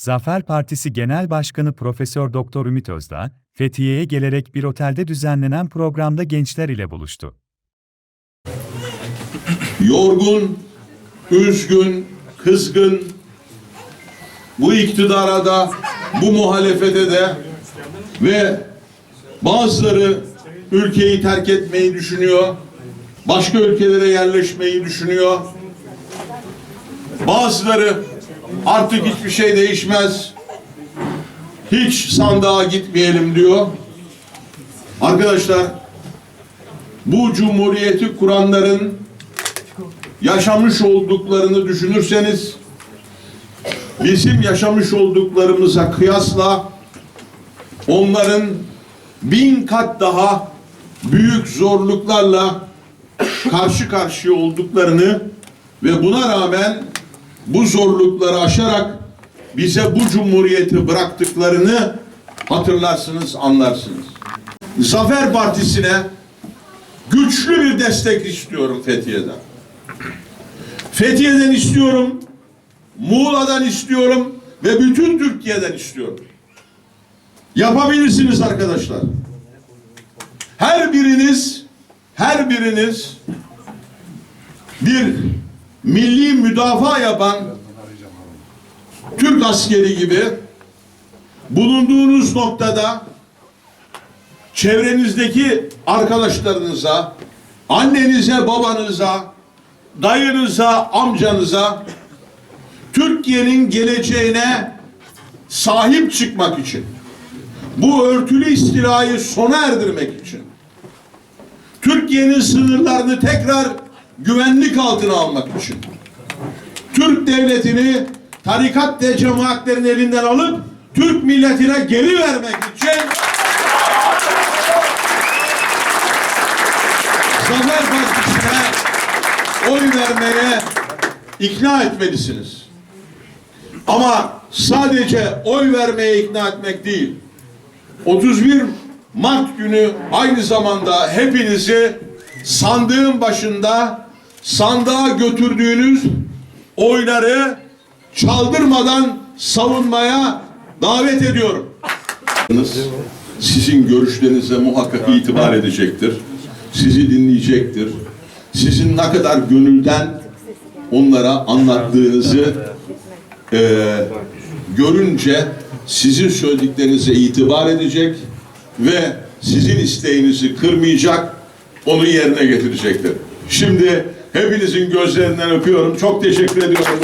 Zafer Partisi Genel Başkanı Profesör Doktor Ümit Özdağ, Fethiye'ye gelerek bir otelde düzenlenen programda gençler ile buluştu. yorgun, üzgün, kızgın, bu iktidara da, bu muhalefete de ve bazıları ülkeyi terk etmeyi düşünüyor, başka ülkelere yerleşmeyi düşünüyor. Bazıları artık hiçbir şey değişmez, hiç sandığa gitmeyelim diyor. Arkadaşlar, bu cumhuriyeti kuranların yaşamış olduklarını düşünürseniz bizim yaşamış olduklarımıza kıyasla onların bin kat daha büyük zorluklarla karşı karşıya olduklarını ve buna rağmen bu zorlukları aşarak bize bu cumhuriyeti bıraktıklarını hatırlarsınız, anlarsınız. Zafer Partisi'ne güçlü bir destek istiyorum Fethiye'den. Fethiye'den istiyorum, Muğla'dan istiyorum ve bütün Türkiye'den istiyorum. Yapabilirsiniz arkadaşlar. Her biriniz, her biriniz bir milli müdafaa yapan Türk askeri gibi bulunduğunuz noktada çevrenizdeki arkadaşlarınıza, annenize, babanıza, dayınıza, amcanıza Türkiye'nin geleceğine sahip çıkmak için bu örtülü istilayı sona erdirmek için Türkiye'nin sınırlarını tekrar güvenlik altına almak için Türk devletini tarikat ve cemaatlerin elinden alıp Türk milletine geri vermek için Zafer Partisi'ne oy vermeye ikna etmelisiniz. Ama sadece oy vermeye ikna etmek değil. 31 Mart günü aynı zamanda hepinizi sandığın başında sandığa götürdüğünüz oyları çaldırmadan savunmaya davet ediyorum. Sizin görüşlerinize muhakkak itibar edecektir. Sizi dinleyecektir. Sizin ne kadar gönülden onlara anlattığınızı eee, görünce sizin söylediklerinize itibar edecek ve sizin isteğinizi kırmayacak, onu yerine getirecektir. Şimdi hepinizin gözlerinden öpüyorum. Çok teşekkür ediyorum.